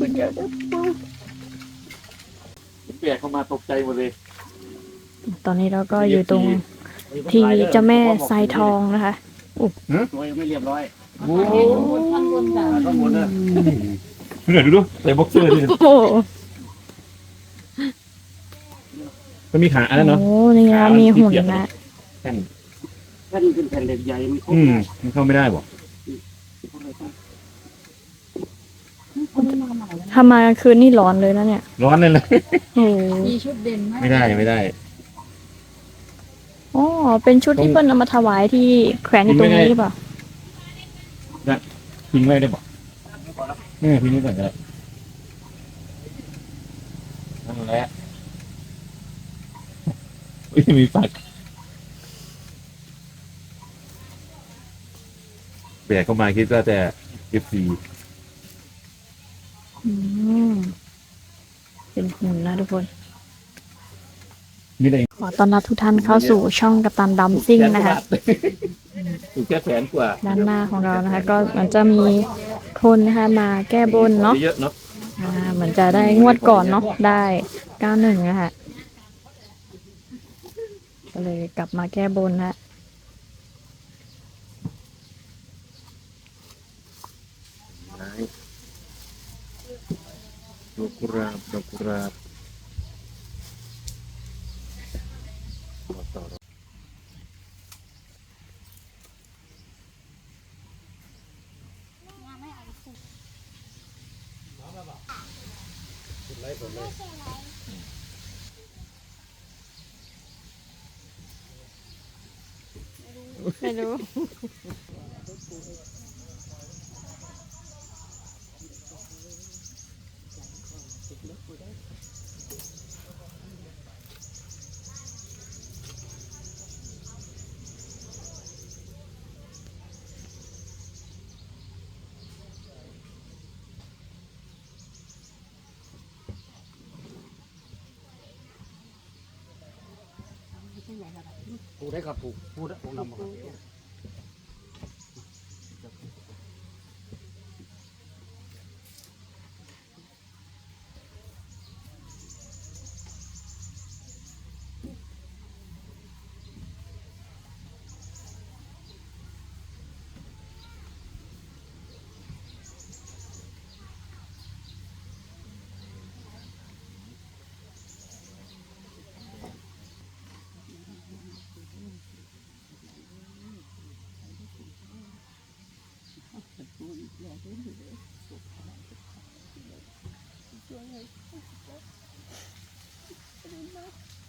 คนเดียวเด้อปูเปียกเข้ามาตกใจหมดเลยตอนนี้เราก็อยู่ตรงที่เจ้าแม่ทรายทองนะคะตัวยังไม่เรียบร้อยโอ้ข้างบนจ้ะข้างบนนะเหนื่อยดูดูใส่บ็อกเซอร์ดิโอ้โหมันมีขาอันนั้นเนาะโอ้นี่นะมีหุ่นนะแท่นแผ่นเป็นแผ่นเหล็กใหญ่มันครบอืมได้มันเข้าไม่ได้บ่ ทำมากลางคืนนี่ร้อนเลยนะเนี่ยร้อนเลยเลยโอ้โหมีชุดเด่นมากไม่ได้ไม่ได้อ๋อเป็นชุดที่เปิ้ลเอามาถวายที่แขวนอยู่ตรงนี้หรือเปล่าทิ้งไว้ได้บ่นี่ทิ้งไว้ก่อนก็ได้นั่นแหละอุ้ยมีฝักแบกเข้ามาคิดว่าจะเอฟซี เป็นหุ่นนะทุกคนนี่ได้ขอต้อนรับทุกท่านเข้าสู่ช่องกัปตันดัมซิ่งนะคะถูกแค่แสนกว่าด้านหน้าของเรานะคะ ก็มันจะมีคนนะคะมาแก้บนเนาะเยอะเนาะอ่าเหมือนจะได้งวดก่อนเนาะได้เก้าหนึ่งนะคะก็เลยกลับมาแก้บนนะ ดอกกุหลาบดอกกุหลาบไม่รู้ ปลูกได้ครับปลูกปลูกได้ปลูกนำมาครับ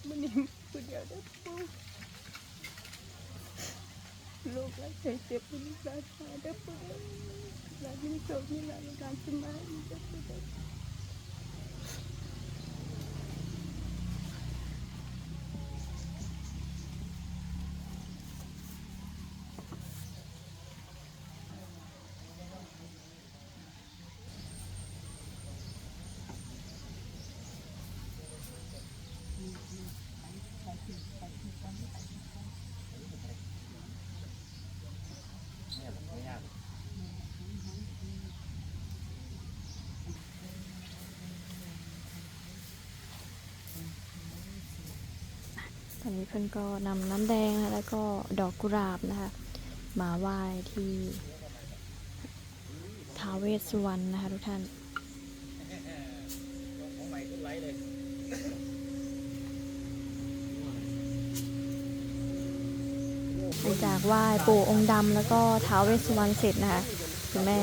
มันนี่คนเดียวได้ปูลูกแล้วเคยเจ็บเป็นราชาได้ปูราชินีโชคนี่แหละในการสมัยได้อปู เด้อตอนนี้เพื่อนก็นำน้ำแดงนะแล้วก็ดอกกุหลาบนะคะมาไหว้ที่ท้าเวสสุวรรณนะคะทุกท่าน หลังจากไหว้ปู่องค์ดำแล้วก็ท้าวเวสสุวรรณเสร็จนะคะคุณแม่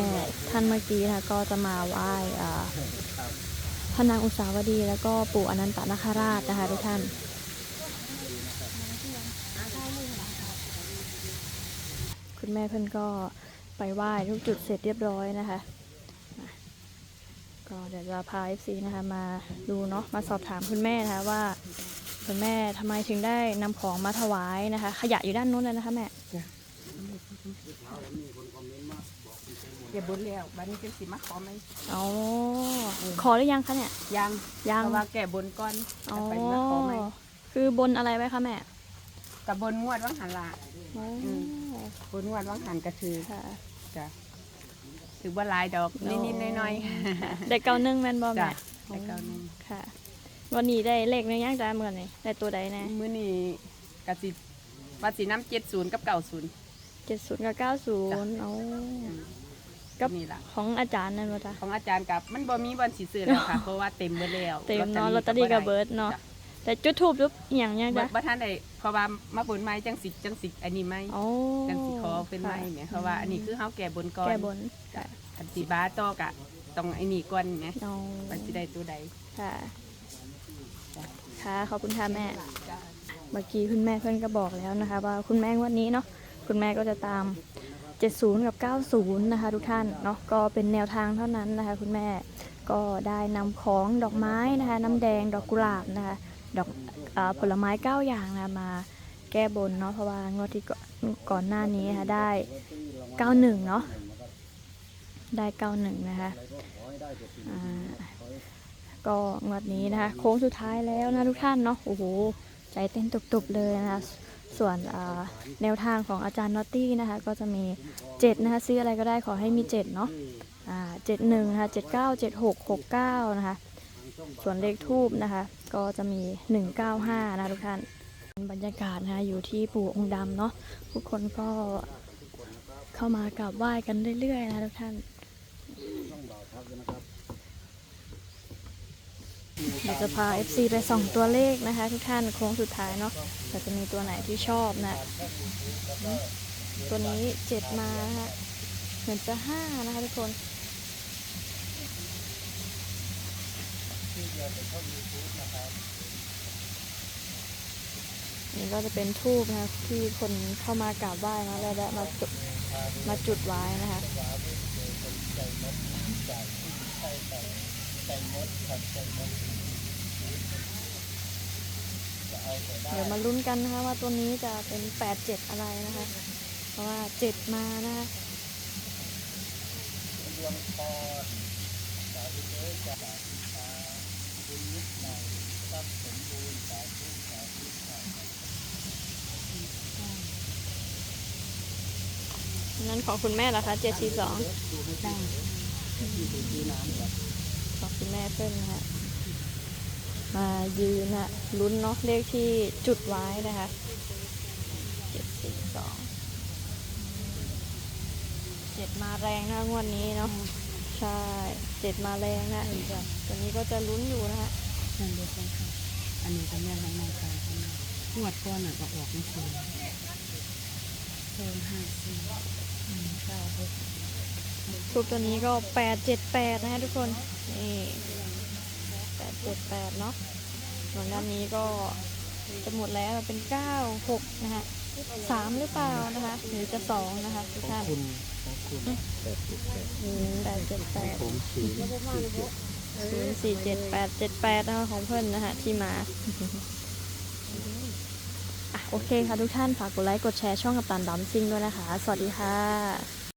ท่านเมื่อกี้นะคะก็จะมาไหว้พระนางอุษาวดีแล้วก็ปู่อนันตนาคราชนะคะทุกท่านคุณแม่เพื่อนก็ไปไหว้ทุกจุดเสร็จเรียบร้อยนะคะอะก็เดี๋ยวจะพา FC นะคะมาดูเนาะมาสอบถามคุณแม่นะคะว่า คุณแม่ทำไมถึงได้นำของมาถวายนะคะ ขยะอยู่ด้านนู้นเลยนะคะแม่เก็บบุญแล้วบัดนี้เป็นสิมาขอไหมอ๋อขอหรือยังคะเนี่ย ยัง ยังเพราะว่าแก่บนก่อนอ๋อจะไปมาขอไหมคือบนอะไรไว้คะแม่กับบนงวดวังหันละอ๋อมบนงวดวังหันก็คือค่ะจ้ะถือว่าหลายดอกนิดๆหน้อยได้เก้าหนึ่งแม่นบ่ๆแม่จ้ะแต่เก้าหนึงค่ะ วันนี้ได้เลขในย่างจ้าเหมือนนี่ได้ตัวใดแน่มื้อนี้กะสิว่าสิน้ำ70กับ90เจ็ดศูนย์กับเก้าศูนย์เอากับนี่ล่ะ ของอาจารย์นั่นบ่จ้ะของอาจารย์กับมันบ่มีวันสิซื้อแล้วค่ะ เพราะว่าเต็มหมดแล้วเต็มเนาะลอตเตอรี่กับเบิร์ดเนาะจ้แต่จุดทูบจุดอหย่างยังบ่จ้ะบ่ทันได้เพราะว่ามาบนไม้จังสิจังสิอันนี้ไหมอ๋อจังสิขอเป็นไม้เนี่ยเพราะว่าอันนี้คือเฮาแก่บนก่อนแก้บนค่ะอันสิบ้าต่อกะต้องไอ้นี่ก่อนไงเอาว่าสิได้ตัวใดค่ะ ค่ะขอบคุณค่ะแม่ เมื่อกี้คุณแม่เพื่อนก็บอกแล้วนะคะ ว่าคุณแม่วันนี้เนาะคุณแม่ก็จะตาม 70 กับ 90 นะคะ ทุกท่านเนาะก็เป็นแนวทางเท่านั้นนะคะ คุณแม่ก็ได้นำของดอกไม้นะคะ น้ำแดงดอกกุหลาบนะคะดอกอผลไม้ 9 อย่างนะคะมาแก้บนเนาะเพราะว่างวดที่ก่อนหน้านี้นะคะได้ 91 เนาะได้ 91 นะคะอ่า ก็งวดนี้นะคะ โค้งสุดท้ายแล้วนะทุกท่านเนาะโอ้โหใจเต้นตุบๆเลยนะคะส่วนแนวทางของอาจารย์นอตตี้นะคะ ก็จะมี 7 นะคะ ซื้ออะไรก็ได้ขอให้มี 7 เนาะอ่า71นะคะ79 76 69นะคะ ส่วนเลขทูบนะคะ ก็จะมี195นะทุกท่านบรรยากาศนะคะอยู่ที่ปู่องค์ดำเนาะทุกคนก็เข้ามากราบไหว้กันเรื่อยๆนะทุกท่าน เดี๋ยวจะพา FC ไปส่องตัวเลขนะคะ ทุกท่านโค้งสุดท้ายเนาะแต่จะมีตัวไหนที่ชอบนะ ตัวนี้เจ็ดมานะคะเหมือนจะห้านะคะทุกคนนี่ก็จะเป็นทูบนะคะที่คนเข้ามากราบไหว้นะแล้วมาจุดมาจุดไว้นะคะ เดี๋ยวมาลุ้นกันนะคะว่าตัวนี้จะเป็น8 7อะไรนะคะ เพราะว่า7มานะคะนั้นของคุณแม่ล่ะคะ7 4 2ของคุณแม่เพิ่มนะคะ มายืนนะลุ้นเนาะเลขที่จุดไว้นะคะเจ็ดสี่สองเจ็ดมาแรงนะงวดนี้เนาะใช่เจ็ดมาแรงนะตัวนี้ก็จะลุ้นอยู่นะคะนั่นเดียวกันค่ะอันนี้ก็แม่นในใจค่ะงวดก่อนน่ะก็ออกไม่เคยเพิ่มห้าสี่อืมเก้าหกทูบตัวนี้ก็แปดเจ็ดแปดนะคะทุกคนนี่ แปดเจ็ดแปดเนาะส่วนด้านนี้ก็จะหมดแล้วเป็นเก้าหกนะคะสามหรือเปล่านะคะหรือจะสองนะคะทุกท่านคุณของคุณแปดเจ็ดแปดผมสีศูนย์สี่เจ็ดแปดเจ็ดแปดนะคะของเพื่อนนะคะที่มาอะโอเคค่ะทุกท่านฝากกดไลค์กดแชร์ช่องกับตันดัมซิงด้วยนะคะ สวัสดีค่ะ